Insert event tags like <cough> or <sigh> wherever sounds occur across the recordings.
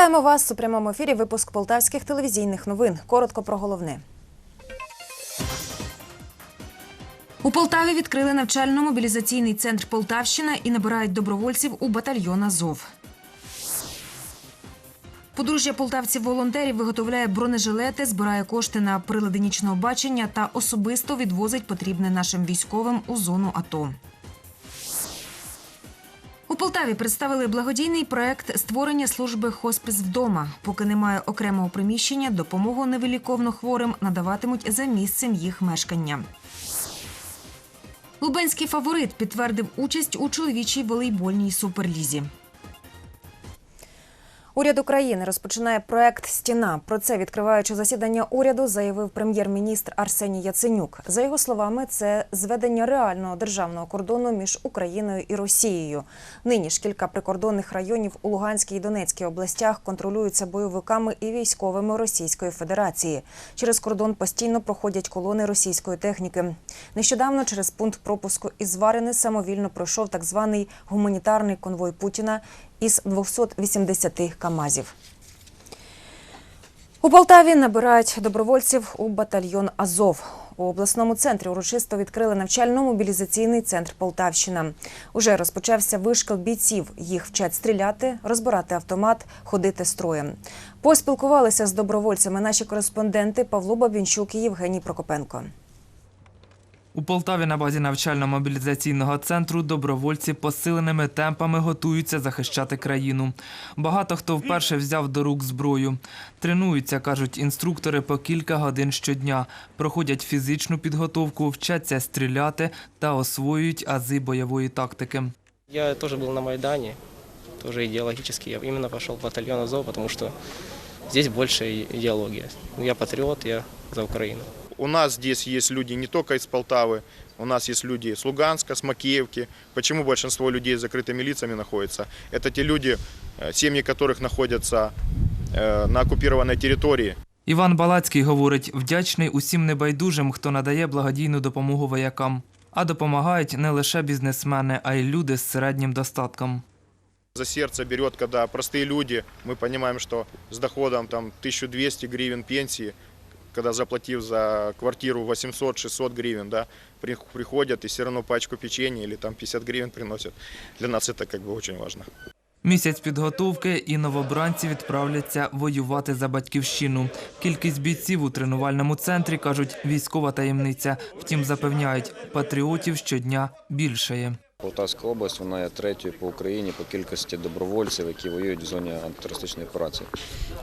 Вітаємо вас у прямому ефірі. Випуск полтавських телевізійних новин. Коротко про головне. У Полтаві відкрили навчально-мобілізаційний центр Полтавщина і набирають добровольців у батальйон Азов. Подружжя полтавців-волонтерів виготовляє бронежилети, збирає кошти на прилади нічного бачення та особисто відвозить потрібне нашим військовим у зону АТО. У Полтаві представили благодійний проект створення служби хоспис вдома. Поки немає окремого приміщення, допомогу невиліковно хворим надаватимуть за місцем їх мешкання. Лубенський фаворит підтвердив участь у чоловічій волейбольній суперлізі. Уряд України розпочинає проект Стіна. Про це відкриваючи засідання уряду, заявив прем'єр-міністр Арсеній Яценюк. За його словами, це зведення реального державного кордону між Україною і Росією. Нині ж кілька прикордонних районів у Луганській і Донецькій областях контролюються бойовиками і військовими Російської Федерації. Через кордон постійно проходять колони російської техніки. Нещодавно через пункт пропуску із Варини самовільно пройшов так званий гуманітарний конвой Путіна із 280 КАМАЗів. У Полтаві набирають добровольців у батальйон Азов. У обласному центрі урочисто відкрили навчально-мобілізаційний центр Полтавщина. Уже розпочався вишкіл бійців. Їх вчать стріляти, розбирати автомат, ходити строєм. Поспілкувалися з добровольцями наші кореспонденти Павло Бабінчук і Євгеній Прокопенко. У Полтаві на базі навчально-мобілізаційного центру добровольці посиленими темпами готуються захищати країну. Багато хто вперше взяв до рук зброю. Тренуються, кажуть інструктори, по кілька годин щодня. Проходять фізичну підготовку, вчаться стріляти та освоюють ази бойової тактики. Я тоже был на Майдане, тоже идеологически. Я именно пошел в батальон Азов, потому что здесь больше и- Я патриот, я за Украину. У нас здесь есть люди не только из Полтавы, у нас есть люди с Луганска, с Макеевки. Почему большинство людей с закрытыми лицами находится? Это те люди, э, семьи которых находятся э, на оккупированной территории. Іван Балацький говорить, вдячний усім небайдужим, хто надає благодійну допомогу воякам. А допомагають не лише бізнесмени, а й люди з середнім достатком. За сердце берет, когда простые люди, мы понимаем, что с доходом там 1200 гривен пенсии, когда заплатив за квартиру 800-600 гривен, да, при- приходят и все равно пачку печенья или там 50 гривен приносят. Для нас это как бы очень важно. Місяць підготовки і новобранці відправляться воювати за батьківщину. Кількість бійців у тренувальному центрі кажуть військова таємниця. Втім, запевняють, патріотів щодня більшає. Полтавська область вона є третьою по Україні по кількості добровольців, які воюють в зоні антитерористичної операції.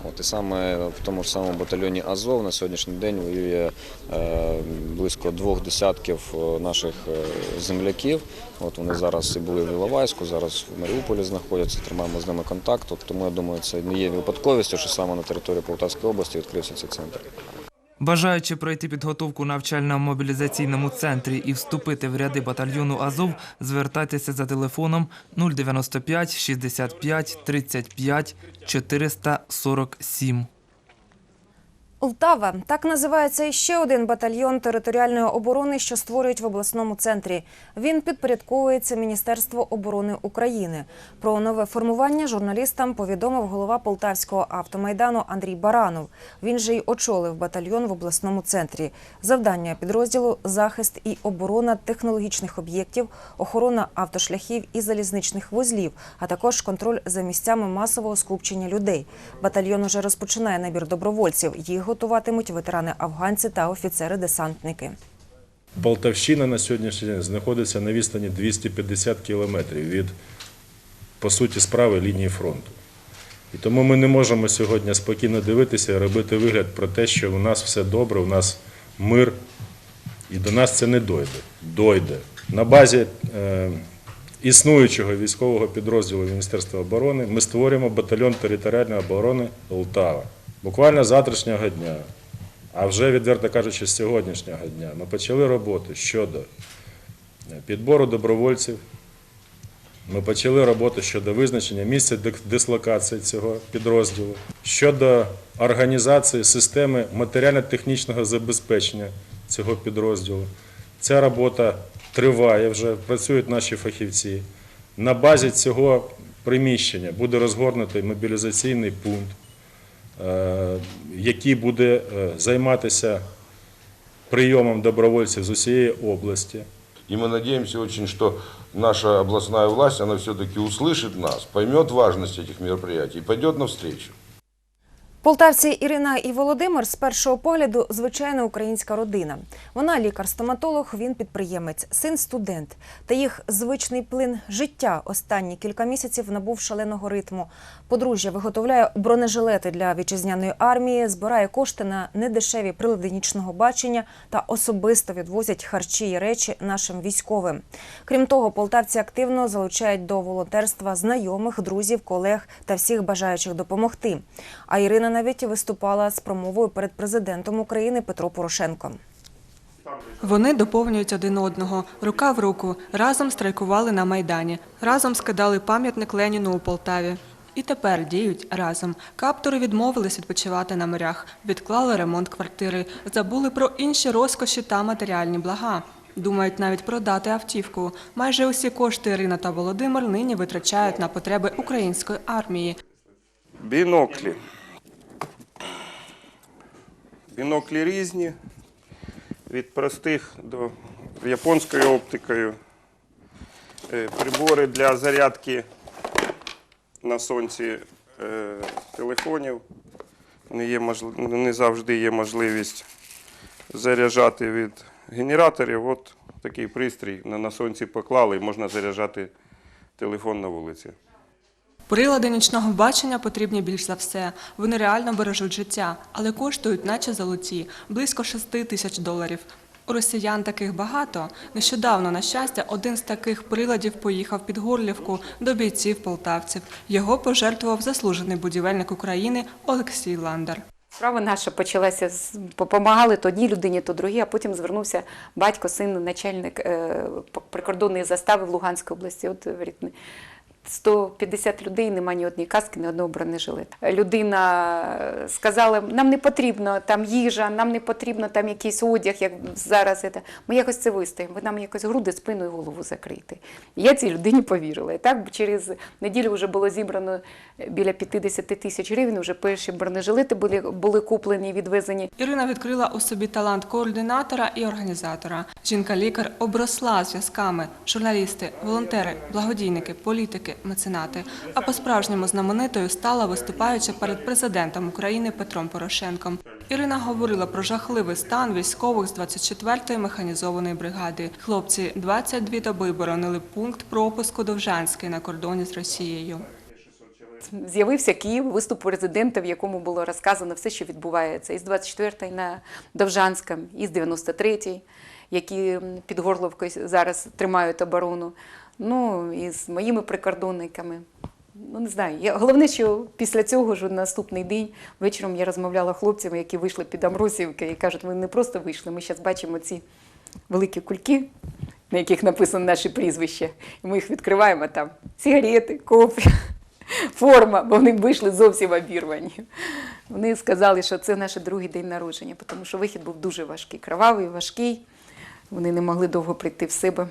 От і саме в тому ж самому батальйоні Азов на сьогоднішній день воює е, близько двох десятків е, наших е, земляків. От вони зараз і були в Іловайську, зараз в Маріуполі знаходяться, тримаємо з ними контакт. От, тому я думаю, це не є випадковістю, що саме на території Полтавської області відкрився цей центр. Бажаючи пройти підготовку в навчально-мобілізаційному центрі і вступити в ряди батальйону Азов, звертайтеся за телефоном 095 65 35 447. Лтава так називається іще один батальйон територіальної оборони, що створюють в обласному центрі. Він підпорядковується Міністерству оборони України. Про нове формування журналістам повідомив голова Полтавського автомайдану Андрій Баранов. Він же й очолив батальйон в обласному центрі. Завдання підрозділу захист і оборона технологічних об'єктів, охорона автошляхів і залізничних вузлів, а також контроль за місцями масового скупчення людей. Батальйон уже розпочинає набір добровольців. Їх готуватимуть ветерани-афганці та офіцери-десантники. Полтавщина на сьогоднішній день знаходиться на відстані 250 кілометрів від, по суті, справи лінії фронту. І тому ми не можемо сьогодні спокійно дивитися і робити вигляд про те, що у нас все добре, у нас мир, і до нас це не дойде. Дойде. На базі е, існуючого військового підрозділу Міністерства оборони ми створюємо батальйон територіальної оборони Полтава. Буквально завтрашнього дня а вже, відверто кажучи, з сьогоднішнього дня ми почали роботу щодо підбору добровольців. Ми почали роботу щодо визначення місця дислокації цього підрозділу, щодо організації системи матеріально-технічного забезпечення цього підрозділу. Ця робота триває вже, працюють наші фахівці. На базі цього приміщення буде розгорнутий мобілізаційний пункт, е, який буде е, займатися прийомом добровольців з усієї області. И мы надеемся очень, что наша областная власть, она все-таки услышит нас, поймет важность этих мероприятий и пойдет навстречу. Полтавці Ірина і Володимир з першого погляду звичайна українська родина. Вона лікар-стоматолог, він підприємець, син студент. Та їх звичний плин життя останні кілька місяців набув шаленого ритму. Подружжя виготовляє бронежилети для вітчизняної армії, збирає кошти на недешеві прилади нічного бачення та особисто відвозять харчі і речі нашим військовим. Крім того, полтавці активно залучають до волонтерства знайомих, друзів, колег та всіх бажаючих допомогти. А Ірина навіть виступала з промовою перед президентом України Петро Порошенко. Вони доповнюють один одного, рука в руку, разом страйкували на Майдані, разом скидали пам'ятник Леніну у Полтаві. І тепер діють разом. Каптори відмовились відпочивати на морях, відклали ремонт квартири, забули про інші розкоші та матеріальні блага. Думають навіть продати автівку. Майже усі кошти Ірина та Володимир нині витрачають на потреби української армії. Біноклі. Біноклі різні, від простих до японською оптикою. Е, Прибори для зарядки на сонці е, телефонів. Не, є можли- не завжди є можливість заряджати від генераторів. От такий пристрій на сонці поклали і можна заряджати телефон на вулиці. Прилади нічного бачення потрібні більш за все. Вони реально бережуть життя, але коштують, наче золоті, близько 6 тисяч доларів. У росіян таких багато. Нещодавно, на щастя, один з таких приладів поїхав під Горлівку до бійців полтавців. Його пожертвував заслужений будівельник України Олексій Ландар. Справа наша почалася допомагали то одній людині, то другій, а потім звернувся батько, син, начальник е, прикордонної застави в Луганській області. От 150 людей, нема ні однієї каски, ні одного бронежилета. Людина сказала, нам не потрібно там їжа, нам не потрібно там якийсь одяг, як зараз. Ми якось це вистоїмо, ви нам якось груди, спину і голову закрити. Я цій людині повірила. І так через неділю вже було зібрано біля 50 тисяч гривень, вже перші бронежилети були, були куплені і відвезені. Ірина відкрила у собі талант координатора і організатора. Жінка-лікар обросла зв'язками, журналісти, волонтери, благодійники, політики, меценати. А по-справжньому знаменитою стала виступаючи перед президентом України Петром Порошенком. Ірина говорила про жахливий стан військових з 24-ї механізованої бригади. Хлопці 22 доби боронили пункт пропуску Довжанський на кордоні з Росією. З'явився Київ, виступ президента, в якому було розказано все, що відбувається. Із 24-ї на Довжанському, із 93-ї, які під Горловкою зараз тримають оборону. Ну, і з моїми прикордонниками. Ну, не знаю. Я, головне, що після цього ж наступний день вечором я розмовляла хлопцями, які вийшли під Амросівки і кажуть, ми не просто вийшли, ми зараз бачимо ці великі кульки, на яких написано наші прізвища. І ми їх відкриваємо там сигарети, кофе, <laughs> форма, бо вони вийшли зовсім обірвані. Вони сказали, що це наш другий день народження, тому що вихід був дуже важкий, кровавий, важкий. Вони не могли довго прийти в себе.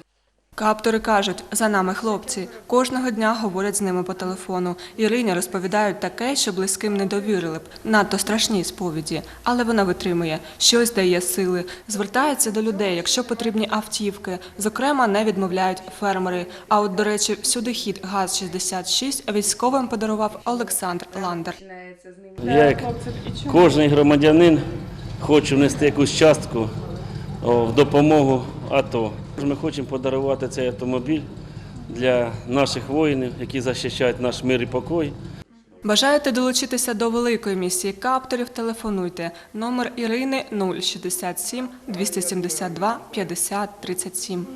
Каптори кажуть, за нами хлопці. Кожного дня говорять з ними по телефону. Ірині розповідають таке, що близьким не довірили б. Надто страшні сповіді. Але вона витримує, щось дає сили. Звертається до людей, якщо потрібні автівки. Зокрема, не відмовляють фермери. А от, до речі, всюди хід ГАЗ-66 військовим подарував Олександр Ландер. Як кожен громадянин хочу внести якусь частку в допомогу АТО. Ми хочемо подарувати цей автомобіль для наших воїнів, які захищають наш мир і покой. Бажаєте долучитися до великої місії капторів? Телефонуйте. Номер Ірини 067 272 50 37.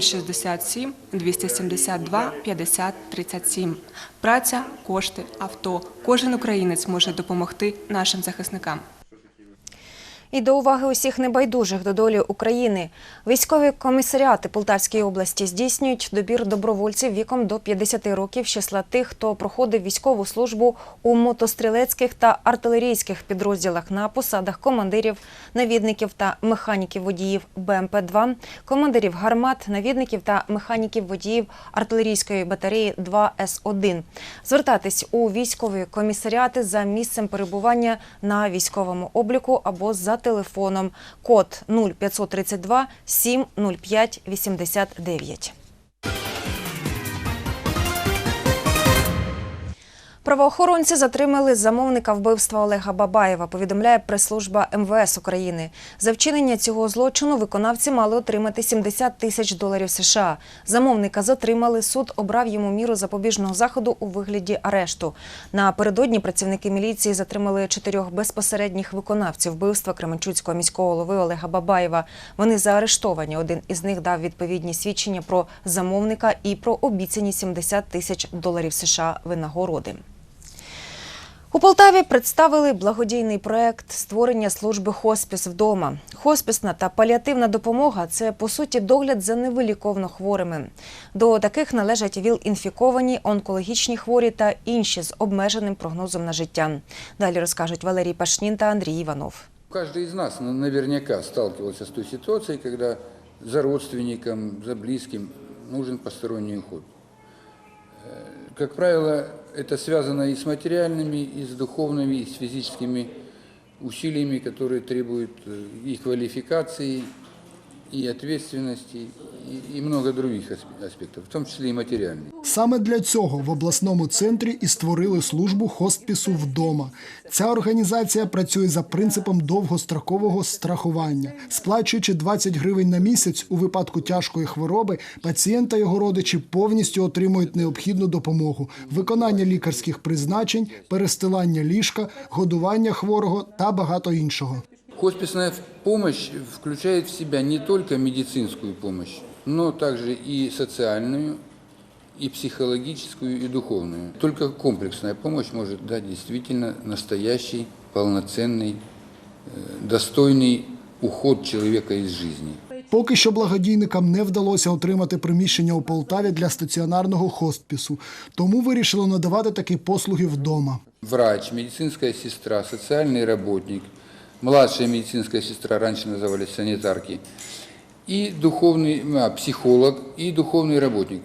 067 272 50 37. Праця, кошти, авто. Кожен українець може допомогти нашим захисникам. І до уваги усіх небайдужих до долі України. Військові комісаріати Полтавської області здійснюють добір добровольців віком до 50 років з числа тих, хто проходив військову службу у мотострілецьких та артилерійських підрозділах на посадах командирів, навідників та механіків водіїв БМП-2, командирів гармат, навідників та механіків водіїв артилерійської батареї 2С1. Звертатись у військові комісаріати за місцем перебування на військовому обліку або за телефоном. Код 0532 705 89. Правоохоронці затримали замовника вбивства Олега Бабаєва, повідомляє прес-служба МВС України. За вчинення цього злочину виконавці мали отримати 70 тисяч доларів США. Замовника затримали. Суд обрав йому міру запобіжного заходу у вигляді арешту. Напередодні працівники міліції затримали чотирьох безпосередніх виконавців вбивства Кременчуцького міського голови Олега Бабаєва. Вони заарештовані. Один із них дав відповідні свідчення про замовника і про обіцяні 70 тисяч доларів США винагороди. У Полтаві представили благодійний проект створення служби хоспіс вдома. Хоспісна та паліативна допомога це по суті догляд за невиліковно хворими. До таких належать ВІЛ-інфіковані, онкологічні хворі та інші з обмеженим прогнозом на життя. Далі розкажуть Валерій Пашнін та Андрій Іванов. Каждый из нас наверняка сталкивался с той ситуацией, когда за родственником, за близким нужен посторонний уход. Э, Как правило, это связано и с материальными, и с духовными, и с физическими усилиями, которые требуют э, и квалификации, и ответственности, и много других асп- аспектов, в том числе и материальных. Саме для цього в обласному центрі і створили службу хоспісу вдома. Ця організація працює за принципом довгострокового страхування. Сплачуючи 20 гривень на місяць у випадку тяжкої хвороби, пацієнт та його родичі повністю отримують необхідну допомогу: виконання лікарських призначень, перестилання ліжка, годування хворого та багато іншого. Хосписная помощь включает в себя не только медицинскую помощь, но также и социальную, и психологическую, и духовную. Только комплексная помощь может дать действительно настоящий, полноценный, э, достойный уход человека из жизни. Поки що благодійникам не вдалося отримати приміщення у Полтаві для стаціонарного хоспісу, тому вирішили надавати такі послуги вдома. Врач, медицинская сестра, социальный работник, младшая медицинская сестра, раньше назывались санитарки, и духовный а, психолог, и духовный работник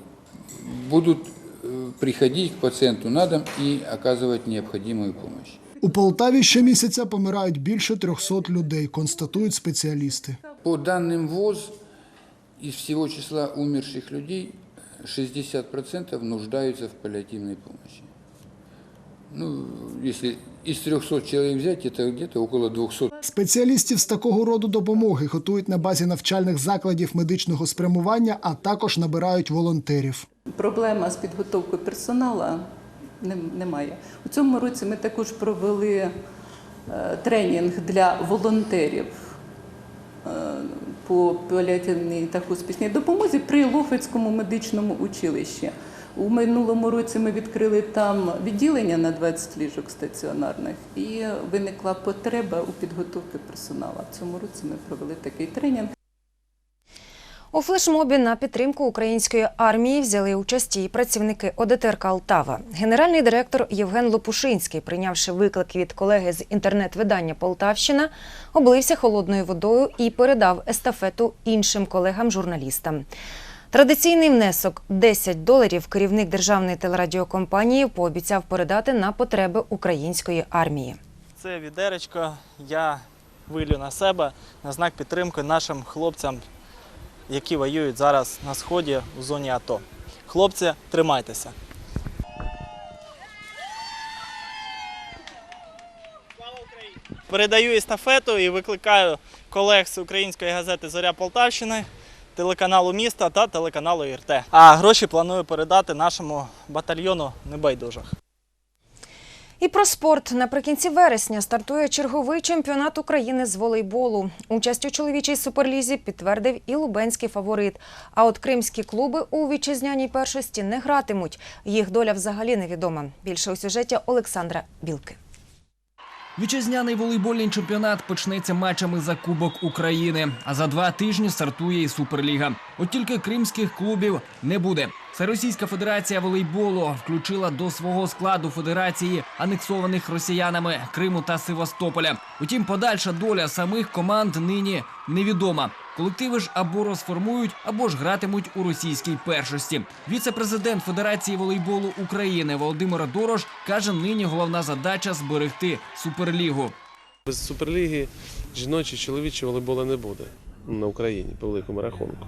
будут э, приходить к пациенту на дом и оказывать необходимую помощь. У Полтаві щомісяця помирають більше 300 людей, констатують спеціалісти. По данным ВОЗ, из всего числа умерших людей 60% нуждаются в паллиативной помощи. Ну, если из 300 человек взять, это где-то около 200 Спеціалістів з такого роду допомоги готують на базі навчальних закладів медичного спрямування, а також набирають волонтерів. Проблема з підготовкою персоналу немає. У цьому році ми також провели е, тренінг для волонтерів е, по паліативній та хоспісній допомозі при Лохвицькому медичному училищі. У минулому році ми відкрили там відділення на 20 ліжок стаціонарних, і виникла потреба у підготовці персоналу. Цьому році ми провели такий тренінг. У флешмобі на підтримку української армії взяли участь і працівники ОДТРК Алтава. Генеральний директор Євген Лопушинський, прийнявши виклик від колеги з інтернет-видання Полтавщина, облився холодною водою і передав естафету іншим колегам-журналістам. Традиційний внесок 10 доларів керівник державної телерадіокомпанії пообіцяв передати на потреби української армії. Це відеречко я вилю на себе на знак підтримки нашим хлопцям, які воюють зараз на сході у зоні АТО. Хлопці, тримайтеся. Передаю естафету і викликаю колег з української газети Зоря Полтавщини, телеканалу міста та телеканалу ІРТ. А гроші планую передати нашому батальйону небайдужих. І про спорт наприкінці вересня стартує черговий чемпіонат України з волейболу. Участь у чоловічій суперлізі підтвердив і лубенський фаворит. А от кримські клуби у вітчизняній першості не гратимуть. Їх доля взагалі невідома. Більше у сюжеті Олександра Білки. Вітчизняний волейбольний чемпіонат почнеться матчами за Кубок України. А за два тижні стартує і Суперліга. От тільки кримських клубів не буде. Всеросійська федерація волейболу включила до свого складу федерації анексованих росіянами Криму та Севастополя. Утім, подальша доля самих команд нині невідома. Колективи ж або розформують, або ж гратимуть у російській першості. Віце-президент Федерації волейболу України Володимир Дорош каже, нині головна задача зберегти суперлігу. Без суперліги жіночі чоловічі волейболу не буде на Україні по великому рахунку.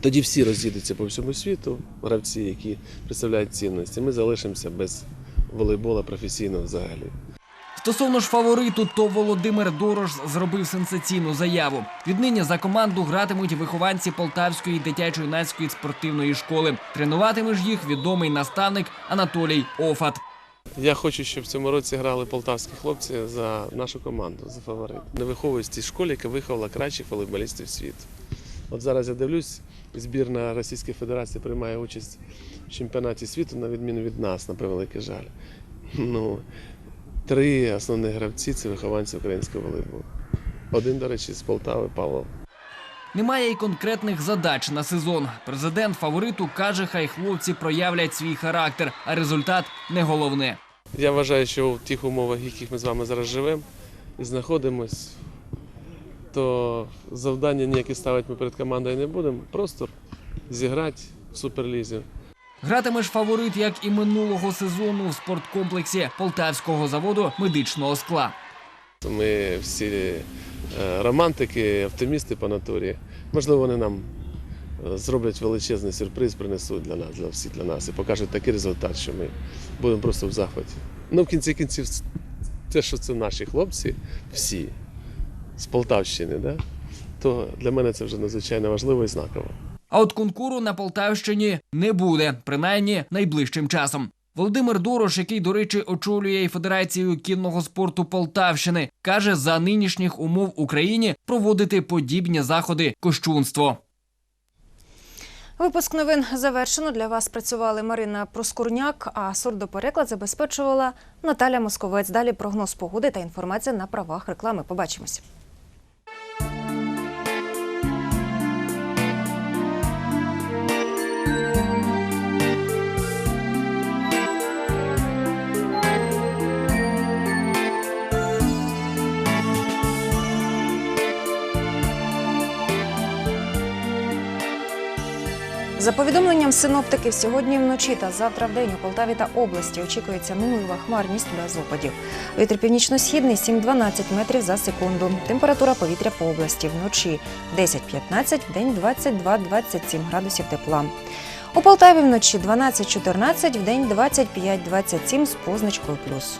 Тоді всі роз'їдуться по всьому світу, гравці, які представляють цінності. Ми залишимося без волейбола професійного взагалі. Стосовно ж фавориту, то Володимир Дорош зробив сенсаційну заяву. Віднині за команду гратимуть вихованці Полтавської дитячо-юнацької спортивної школи. Тренуватиме ж їх відомий наставник Анатолій Офат. Я хочу, щоб в цьому році грали полтавські хлопці за нашу команду, за фаворит. Не виховуюсь в тій школі, яка виховала кращих волейболістів світу. От зараз я дивлюсь, збірна Російської Федерації приймає участь в чемпіонаті світу, на відміну від нас, на превеликий жаль. Ну, три основних гравці це вихованці українського волейболу. Один, до речі, з Полтави Павло. Немає й конкретних задач на сезон. Президент фавориту каже, хай хлопці проявлять свій характер, а результат не головне. Я вважаю, що в тих умовах, в яких ми з вами зараз живемо і знаходимось, то завдання ніякі ставити ми перед командою не будемо. Просто зіграти в суперлізі. Гратиме ж фаворит, як і минулого сезону, в спорткомплексі полтавського заводу медичного скла. Ми всі е, романтики, оптимісти по натурі. Можливо, вони нам е, зроблять величезний сюрприз, принесуть для нас, для всіх для нас і покажуть такий результат, що ми будемо просто в захваті. Ну, в кінці кінців, те, що це наші хлопці, всі з Полтавщини, да? то для мене це вже надзвичайно важливо і знаково. А от конкуру на Полтавщині не буде, принаймні найближчим часом. Володимир Дорош, який, до речі, очолює і Федерацію кінного спорту Полтавщини, каже, за нинішніх умов Україні проводити подібні заходи кощунство. Випуск новин завершено. Для вас працювали Марина Проскурняк, а сурдопереклад забезпечувала Наталя Московець. Далі прогноз погоди та інформація на правах реклами. Побачимось. За повідомленням синоптиків, сьогодні вночі та завтра в день у Полтаві та області очікується мінлива хмарність без опадів. Вітер північно-східний 7-12 метрів за секунду. Температура повітря по області вночі 10-15, в день 22-27 градусів тепла. У Полтаві вночі 12-14, в день 25-27 з позначкою плюс.